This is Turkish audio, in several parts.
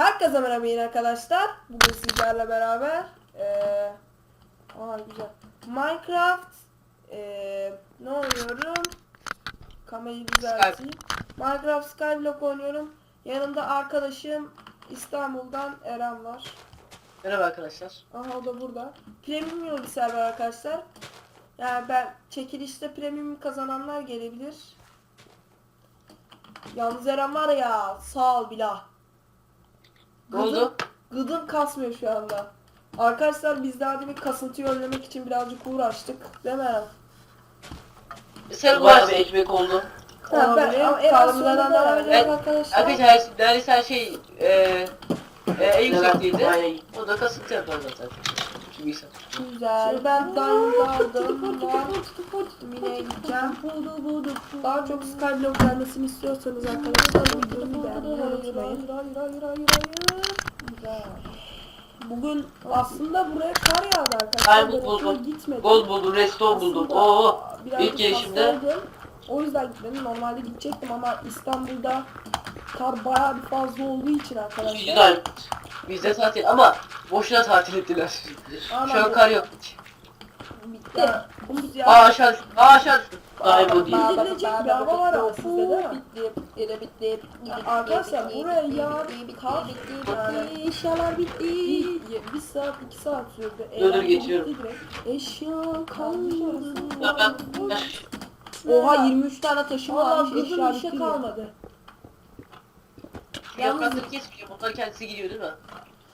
Herkese merhaba yine arkadaşlar. Bugün sizlerle beraber eee aa güzel. Minecraft eee ne oynuyorum? Kamerayı düzelteyim. Minecraft Skyblock oynuyorum. Yanımda arkadaşım İstanbul'dan Eren var. Merhaba arkadaşlar. Aha o da burada. Premium yolu server arkadaşlar. Yani ben çekilişte premium kazananlar gelebilir. Yalnız Eren var ya sağ ol Bila. Oldu? Gıdım kasmıyor şu anda. Arkadaşlar biz daha demin kasıntıyı önlemek için birazcık uğraştık. Değil mi Eren? Sen Bayağı bir var. ekmek oldu. Ha, ben, Olabilir. ama Eren Kaldırmadan söyledi devam herhalde edelim Ben- arkadaşlar. Arkadaşlar neredeyse her şey e, e, en yüksekliydi. Bayağı O da kasıntı yapar zaten. Güzel. Ben Diamond aldım. Var. Mine'ye gideceğim. Daha çok Skyblock gelmesini istiyorsanız arkadaşlar videoyu beğenmeyi unutmayın. Güzel. Bugün aslında buraya kar yağdı arkadaşlar. Ben okula buldum. Gitmedim. Gold buldum, redstone buldum. Oo. ilk hastaydım. O yüzden gitmedim. Normalde gidecektim ama İstanbul'da kar bayağı bir fazla olduğu için arkadaşlar. diamond. Bizde tatil ama boşuna tatil ettiler. Aynen. Şu an kar yok. Bitti. Umut ya. Aa aşağı düştüm. Aa aşağı düştüm. Diamond değil. Gidilecek bir hava var ama sizde değil mi? Bitti, bitti. Ya Arkadaşlar buraya yağar kar yani eşyalar bitti. bir, saat iki saat sürdü. Eğlence geçiyorum. bitti. Eşya kalmadı. Ya ben... Oha 23 tane taşım varmış eşya bir şey bitti. kalmadı. Yaprakları kesmiyor. Onlar kendisi gidiyor değil mi?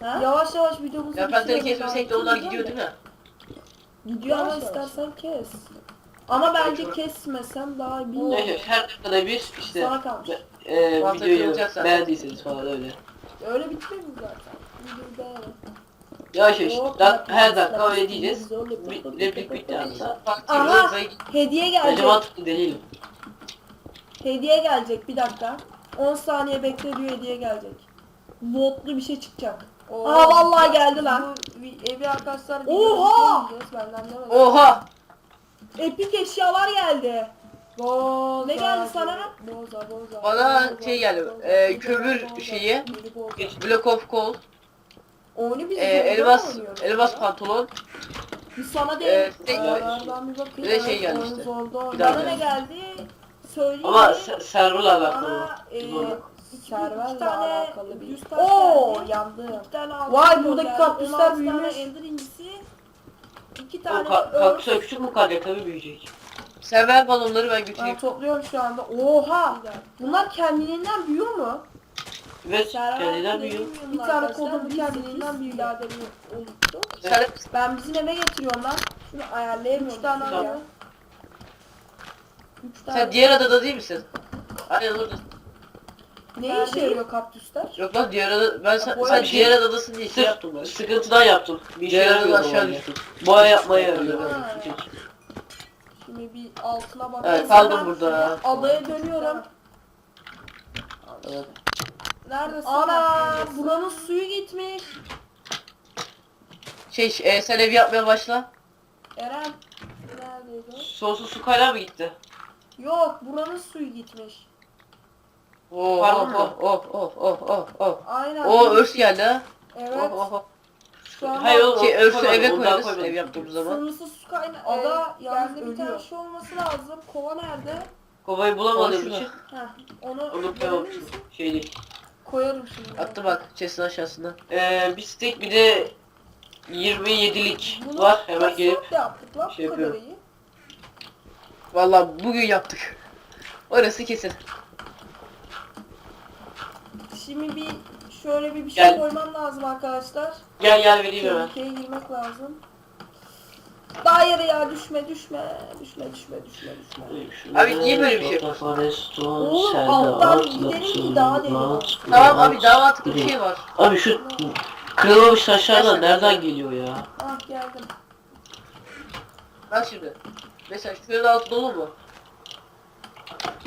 Ha? Yavaş yavaş videomuzu Yaprakları kesmesek de onlar gidiyor değil mi? Gidiyor ama Yavaş yavaş. istersen kes. Ama bence kesmesem daha iyi bilmiyorum. Neyse her dakikada bir işte Sana kalmış. e, Mantıklı videoyu olacak zaten. beğendiyseniz falan öyle. Öyle bitmiyor mu zaten? Beğenin. Yavaş yavaş. Da, her dakika öyle diyeceğiz. Bir replik bitti Aha! Aha. Hediye Bence gelecek. mantıklı deneyelim. Hediye gelecek bir dakika. 10 saniye bekle diyor hediye gelecek. Botlu bir şey çıkacak. Aa vallahi geldi lan. Bu evi arkadaşlar Oha! Oha! Epik eşyalar geldi. Boza, Ne geldi sana? Boza boza. Bana boza, şey geldi, boza, e, boza, kömür boza, şeyi. boza. Block of coal. Oyunu biz E, videoda elmas, oynuyoruz elmas ya. pantolon. Biz sana E, değil. tek- Aralardan bir bakayım. Bir de şey. Bir daha Bana ne geldi. Söyleyeyim. Ama se- serverla alakalı. Bana e, Doğru. iki, Serverle iki tane alakalı bir- düz taş Oo geldi. yandı. İki tane altın Vay, buradaki kaktüsler 16 tane büyümüş. ender incisi. iki O tane ka- de kaktüsler küçük mü kalacak tabii büyüyecek. Sen ver balonları ben Ben götüreyim. topluyorum şu anda. Oha! Bunlar kendiliğinden büyüyor mu? Evet Server kendinden büyüyor. Bir tane kodum kendiliğinden büyüyor. biraderimi unuttu. Sen Ben bizim eve getiriyorum lan. Şunu ayarlayamıyorum. Üç tane var. Üç tane. Sen diğer adada değil misin? Aynen orada. Ne işe yarıyor kaktüsler? Yok lan diğer adada, ben sen, sen diğer adadasın diye şey yaptım ben. sıkıntıdan yaptım. Bir şey Diğer adada aşağı düştüm. Boya yapmaya yarıyor. Şimdi bir altına bak. Evet kaldım burada. Adaya dönüyorum. Evet. Neredesin? Ana buranın suyu gitmiş. Şey, e, sen ev yapmaya başla. Eren. Neredeydi? Sonsuz su kaynağı mı gitti? Yok buranın suyu gitmiş. Oh, Pardon oh, oh, oh, oh, oh, oh. Aynen. O örs geldi ha. Evet. Oh, oh, oh. Şu an Hayır oğlum Şey, örsü eve ondan koyarız koymadım. ev yaptığımız zaman. sınırsız su kaynağı. Ada Ada yalnız bir tane ölüyor. şey olması lazım. Kova nerede? Kovayı bulamadığım Şurada. için Heh, onu onu verebilir koyamamışım. misin? Şey değil. Koyarım şimdi. Attı bak chest'in aşağısına. Ee, bir steak bir de 27'lik Bunu var. Hemen kaç gelip saatte yaptık lan şey bu kadar yapıyorum. iyi. Vallahi bugün yaptık. Orası kesin. Şimdi bir şöyle bir bir şey Gel. koymam lazım arkadaşlar. gel gel vereyim hemen. Tehlikeye girmek lazım. Hayır ya düşme düşme düşme düşme düşme düşme. Abi niye böyle bir şey Oğlum, alttan gidelim ki daha derin. Tamam abi daha mantıklı bir şey var. Abi şu kırılmamış taşlardan nereden geliyor ya? Ah geldim. Bak şimdi. Mesela şuranın altı dolu mu?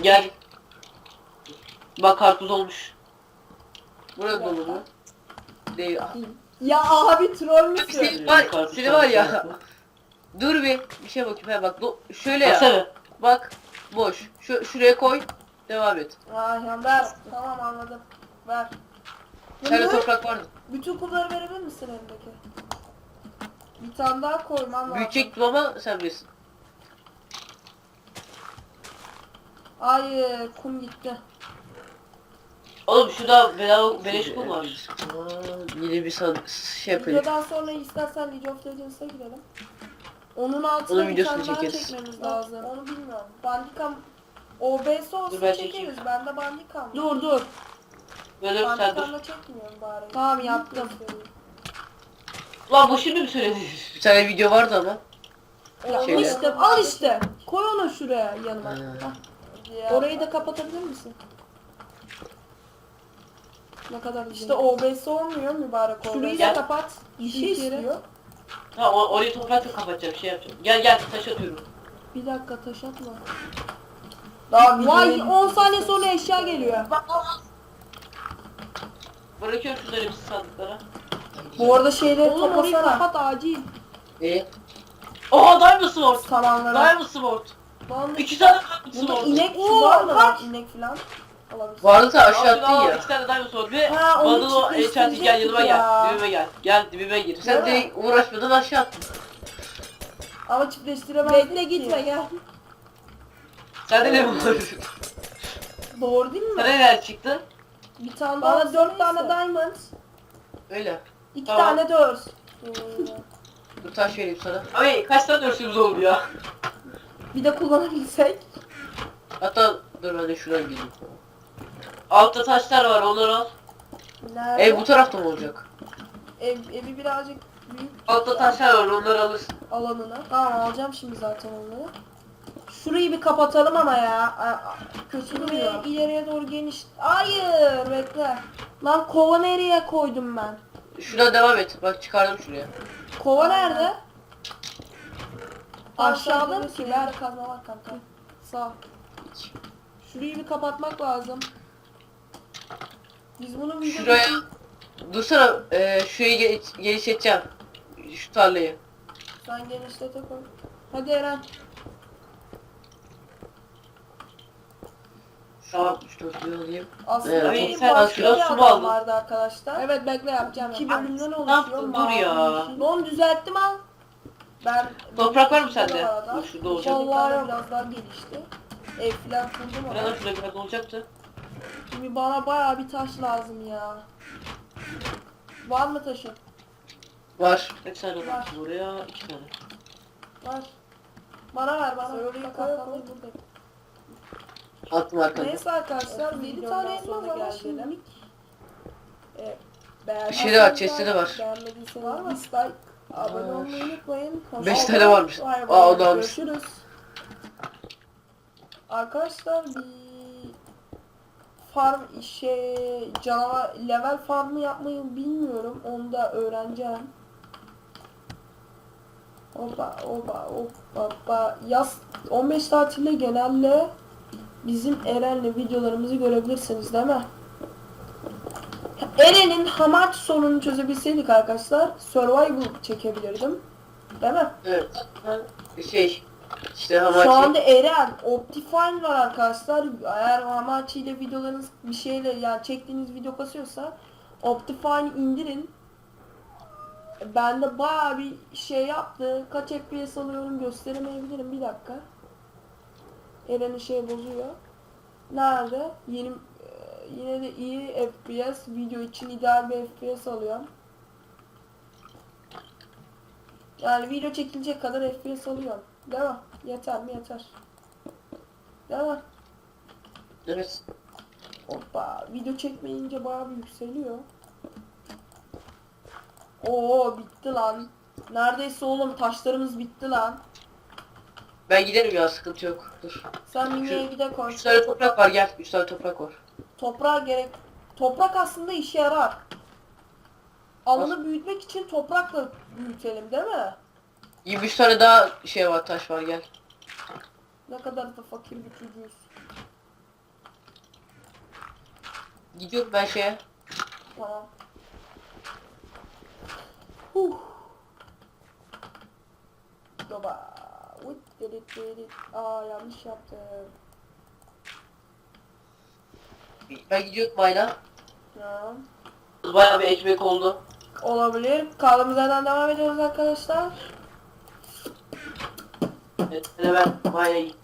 Gel. Bak karpuz olmuş. Burada dolu mu? Değil. Ya abi troll müsün? Seni var, seni var ya. Dur bir. Bir şey bakayım. He bak. do- şöyle ya. Baksana. Bak. Boş. Şu, şuraya koy. Devam et. Ya ver. Tamam anladım. Ver. Bir tane Bunu- toprak vardı. Bütün kumları verebilir misin elindeki? Bir tane daha koymam lazım. Büyütecektim ama sen bilirsin. Ay kum gitti. Oğlum şurada bedava beleş kum var. Aa, Yeni bir san şey yapayım. Videodan sonra istersen League of Legends'a girelim. Onun altına Onun bir videosunu tane daha çekeriz. çekmemiz lazım. Onu bilmiyorum. Bandicam OBS olsa Dur ben çekeriz. çekeyim. Bende Bandicam. Dur dur. Böyle bir sen dur. Bandicam'da çekmiyorum bari. Tamam, yaptım. Ulan bu şimdi mi söyledin? Bir tane video vardı ama. Ya, Şöyle. işte, Al işte. Koy onu şuraya yanıma. Ha. Ya. Orayı da kapatabilir misin? Ne kadar İşte güzel. OBS olmuyor mübarek OBS. Şurayı da Gel. kapat. Bir şey İlk yere. istiyor. Ha o, orayı toprakla kapatacağım şey yapacağım. Gel gel taş atıyorum. Bir dakika taş atma. Daha Vay videoyu- 10 saniye sonra eşya geliyor. Bırakıyorum şunları bir sandıklara. Bu arada şeyleri Oğlum orayı toplasana. kapat acil. İyi. Oha Diamond Sword! Samanlara. Diamond Sword! Lan İki tane Diamond Bunda Sword! inek Oo, var mı? kaç? İnek falan. Alabilirsin. Vardı da aşağı attın al, ya. İki tane Diamond Sword ve Ha, onu bana o çıktı enchanted gel yanıma ya. gel. Dibime gel. Gel dibime gir. Sen de uğraşmadan aşağı attın. Ama çiftleştiremezdik Bekle ki. gitme gel. Sende ne var? Doğru değil mi? Sana neler çıktı? Bir tane daha Bana 4 neyse. tane diamond. Öyle. İki Tamam. tane dört. Dur taş vereyim sana. Ay kaç tane örsümüz oldu ya? bir de kullanabilsek. Hatta dur ben de şuradan gideyim. Altta taşlar var onları al. Nerede? Ev bu tarafta mı olacak? Ev, evi birazcık büyük Altta taşlar var onları alırsın. alanına. Tamam alacağım şimdi zaten onları. Şurayı bir kapatalım ama ya. A- a- Kötü duruyor. ileriye doğru geniş. Hayır bekle. Lan kova nereye koydum ben? Şuradan devam et. Bak çıkardım şuraya. Kova nerede? Aşağıda mı ki? Ver kazma var kanka. Sağ. Şurayı bir kapatmak lazım. Biz bunu video Şuraya dursana. E, şurayı ge genişleteceğim. Şu tarlayı. Sen genişlete koy. Hadi Eren. Tamam. 3 4 alayım. Aslında Evet. benim Sen başka bir su adam aldın. vardı arkadaşlar. Evet bekle yapacağım. İki bölümden Ne oluşuyor. yaptın? Dur ya. Mavi. Onu düzelttim al. Ben Toprak var mı sende? Dur şurada olacak. Vallahi yok. biraz daha gelişti. Ev falan kurdum ama. Biraz şurada biraz olacaktı. Şimdi bana bayağı bir taş lazım ya. Var mı taşın? Var. Kaç tane Var. var? Buraya iki tane. Var. Bana ver bana. Sen orayı koy. Attım arkada. Neyse arkadaşlar 7 7 tane ama geldi. şimdilik. Beğen- Bir şey de var, chest'te de var. Beğenmediyseniz var mı? Dislike. Abone Var. olmayı unutmayın. Hoşça Beş kalın. tane varmış. Aa, bay. o da almış. Görüşürüz. Arkadaşlar bir farm şey canavar level farmı yapmayı bilmiyorum. Onu da öğreneceğim. Hoppa hoppa hoppa. Yaz 15 tatille genelde bizim Eren'le videolarımızı görebilirsiniz değil mi? Eren'in hamaç sorununu çözebilseydik arkadaşlar survival çekebilirdim. Değil mi? Evet. Şey. İşte hamachi. Şu anda Eren, Optifine var arkadaşlar. Eğer Hamachi ile videolarınız bir şeyle yani çektiğiniz video kasıyorsa Optifine indirin. Bende bayağı bir şey yaptı. Kaç FPS alıyorum gösteremeyebilirim. Bir dakika. Eren'in şey bozuyor. Nerede? Yeni e, yine de iyi FPS video için ideal bir FPS alıyorum. Yani video çekilecek kadar FPS alıyorum. Değil mi? Yeter mi? Yeter. Mi? Evet. Hoppa. Video çekmeyince bayağı bir yükseliyor. Oo bitti lan. Neredeyse oğlum taşlarımız bitti lan. Ben giderim ya sıkıntı yok. Dur. Sen miniye gide koy. 3 tane toprak var gel. 3 tane toprak var. Toprağa gerek. Toprak aslında işe yarar. Alanı büyütmek için toprakla büyütelim değil mi? 23 tane daha şey var taş var gel. Ne kadar da fakir bir çocuğuz. Gidiyorum ben şeye. Tamam. Huh. Baba. Vıt derit derit. Aa yanlış yaptım. Ben gidiyorum mayla. Ya. Bayağı bir ekmek oldu. Olabilir. Kaldığımız yerden devam ediyoruz arkadaşlar. Evet, ben Kuba'ya gittim.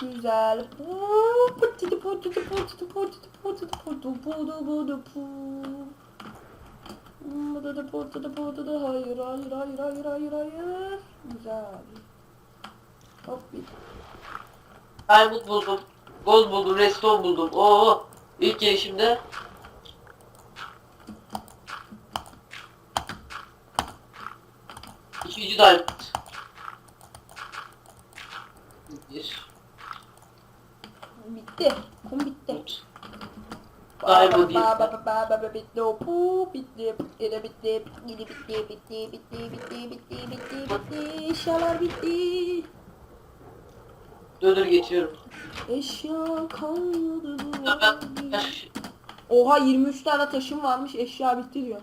Güzel. Putidi putidi putidi putidi putidi putu putu putu pu. Putu putu putu hayır hayır hayır hayır hayır hayır. Güzel. Hop bir. Diamond buldum. Gold buldum. Redstone buldum. Oo. İlk gelişimde. İkinci diamond. Bitti. Kum bitti. Umut. Diamond değil. Ba ba ba ba ba ba bitti o pu bitti. Yine bitti. Yine bitti. Bitti bitti bitti bitti bitti bitti. Eşyalar bitti. Dur dur getiriyorum. Eşya taş, Oha 23 tane taşım varmış eşya bitti diyor.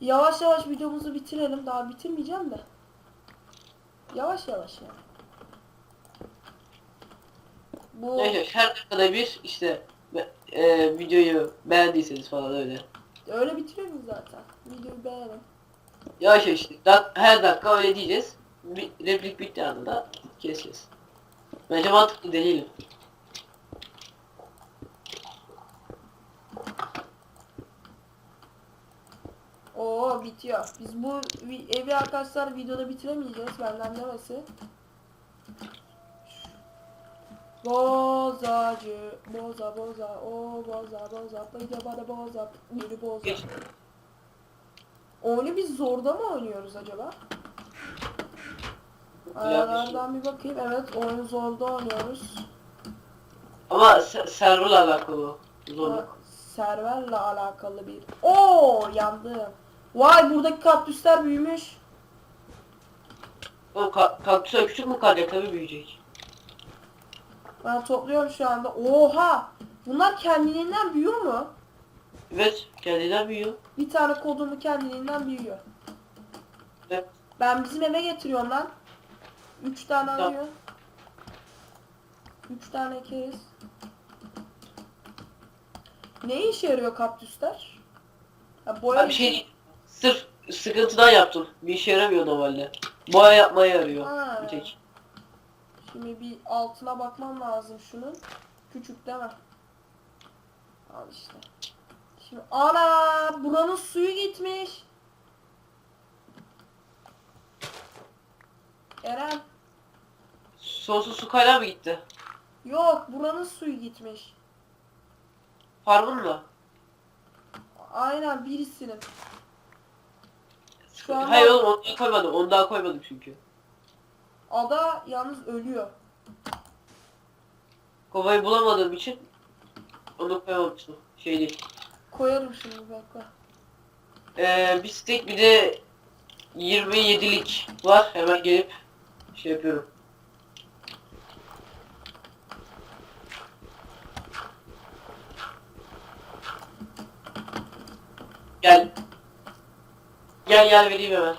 Yavaş yavaş videomuzu bitirelim. Daha bitirmeyeceğim de. Yavaş yavaş yani. Bu neyse her dakikada bir işte e, videoyu beğendiyseniz falan öyle. öyle bitiriyoruz zaten. Videoyu beğenin. Yavaş yavaş işte. Dak- her dakika öyle diyeceğiz. Bir replik bittiği anda keseceğiz. Bence mantıklı değilim. Oo bitiyor. Biz bu vi- evi arkadaşlar videoda bitiremeyeceğiz benden demesi. Bozacı, boza boza, o boza boza, bıydı bana boza, biri boza. Oyunu biz zorda mı oynuyoruz acaba? Ayarlardan bir bakayım. Evet oyunu zorda oynuyoruz. Ama se- serverla alakalı Zorluk. serverle alakalı bir. Oo yandım. Vay buradaki kaktüsler büyümüş. Oğlum ka- kaktüsler küçük mü kalacak tabii büyüyecek. Ben topluyorum şu anda. Oha! Bunlar kendiliğinden büyüyor mu? Evet kendinden büyüyor. Bir tane kodumu kendiliğinden büyüyor. Evet. Ben bizim eve getiriyorum lan. Üç tane Tamam. alıyor. Üç tane ekeriz. Ne işe yarıyor kaktüsler? Ha, boya bir şey sırf sıkıntıdan yaptım. Bir işe yaramıyor normalde. Boya yapmaya yarıyor. Ha. Bir tek. Şimdi bir altına bakmam lazım şunun. Küçük değil mi? Al işte. Şimdi ana buranın suyu gitmiş. Eren Sonsuz su kaynağı mı gitti? yok buranın suyu gitmiş. Farmın mı? Aynen birisinin. Şu anda Hayır oğlum onu daha koymadım. Onu daha koymadım çünkü. ada yalnız ölüyor. Kovayı bulamadığım için onu koymamıştım. Şey değil. Koyarım şimdi bekle. Ee, bir steak bir de 27'lik var. Hemen gelip şey yapıyorum. Gel. Gel gel vereyim hemen.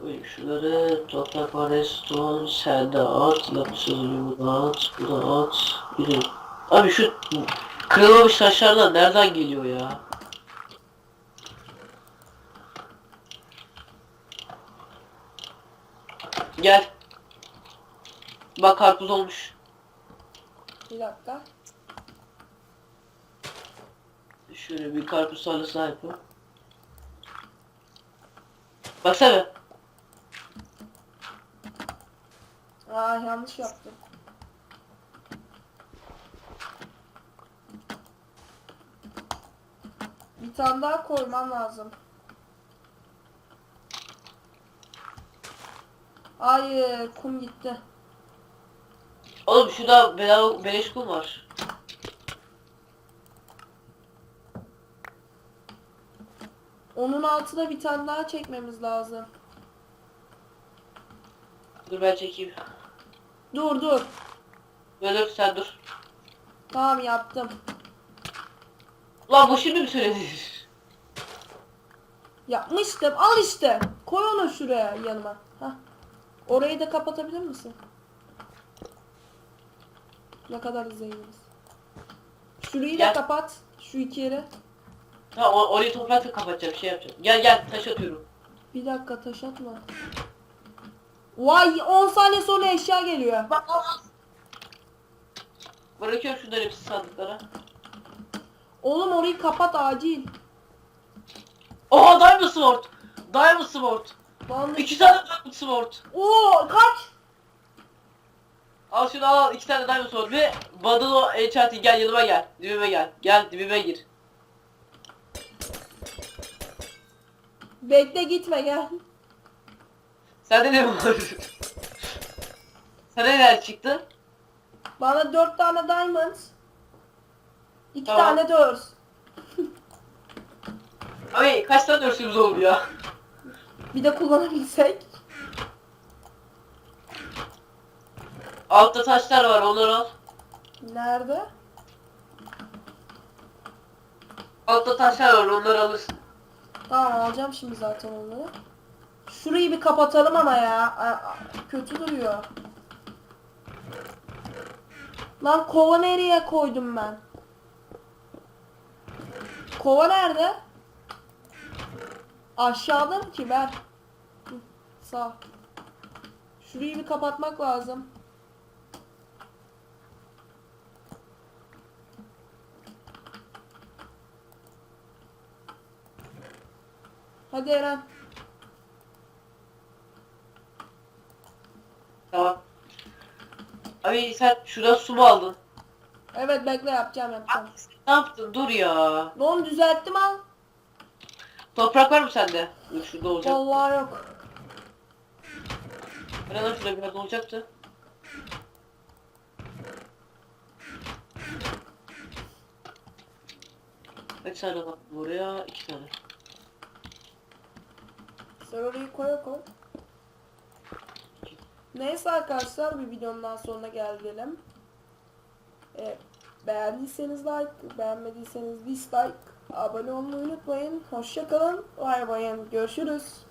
Koyayım şunları. Toprak var, redstone, sen de at, lapis lazuli bu da at, bu da at. Biri. Abi şu kırılmamış taşlardan nereden geliyor ya? Gel. Bak karpuz olmuş. Bir dakika. Şöyle bir karpuz tarlası yapayım. Baksana. Aa yanlış yaptım. Bir tane daha koymam lazım. Hayır kum gitti. Oğlum şurada bedava beleş kum var. Onun altına bir tane daha çekmemiz lazım. Dur ben çekeyim. Dur dur. Dur dur sen dur. Tamam yaptım. Lan bu şimdi mi söyledin? Yapmıştım. Al işte. Koy onu şuraya yanıma. Hah. Orayı da kapatabilir misin? Ne kadar zenginiz. Şurayı da Gel. kapat. Şu iki yeri. Ha o, orayı toprakla kapatacağım şey yapacağım. Gel gel taş atıyorum. Bir dakika taş atma. Vay 10 saniye sonra eşya geliyor. Bırakıyorum şunları hepsi sandıklara. Oğlum orayı kapat acil. Oha Diamond Sword! Diamond Sword! Vallahi. İki tane Diamond Sword! Oo kaç? Al şunu al iki tane Diamond Sword ve Badalo Enchanting gel yanıma gel. Dibime gel. Gel dibime gir. Bekle gitme gel. Sende ne var? Sana neler çıktı? Bana 4 tane diamond. 2 Tamam. tane dört. Abi kaç tane örsümüz oldu ya? Bir de kullanabilsek. Altta taşlar var onları al. Nerede? Altta taşlar var onları alırsın. Tamam alacağım şimdi zaten onları. Şurayı bir kapatalım ama ya. Kötü duruyor. Lan kova nereye koydum ben? Kova nerede? Aşağıda mı ki ben? Sağ. Şurayı bir kapatmak lazım. Hadi Eren. Tamam. Abi sen şuradan su mu aldın? Evet bekle yapacağım yapacağım. Ne yaptın? Dur ya. Onu düzelttim al. Toprak var mı sende? Dur şurada olacak. Vallahi yok. Nereden şurada biraz olacaktı? Kaç tane bak buraya? İki tane. Sen orayı koy koy. Neyse arkadaşlar bir videonun daha sonuna geldim. Evet, beğendiyseniz like, beğenmediyseniz dislike, abone olmayı unutmayın. Hoşçakalın, bay bay, görüşürüz.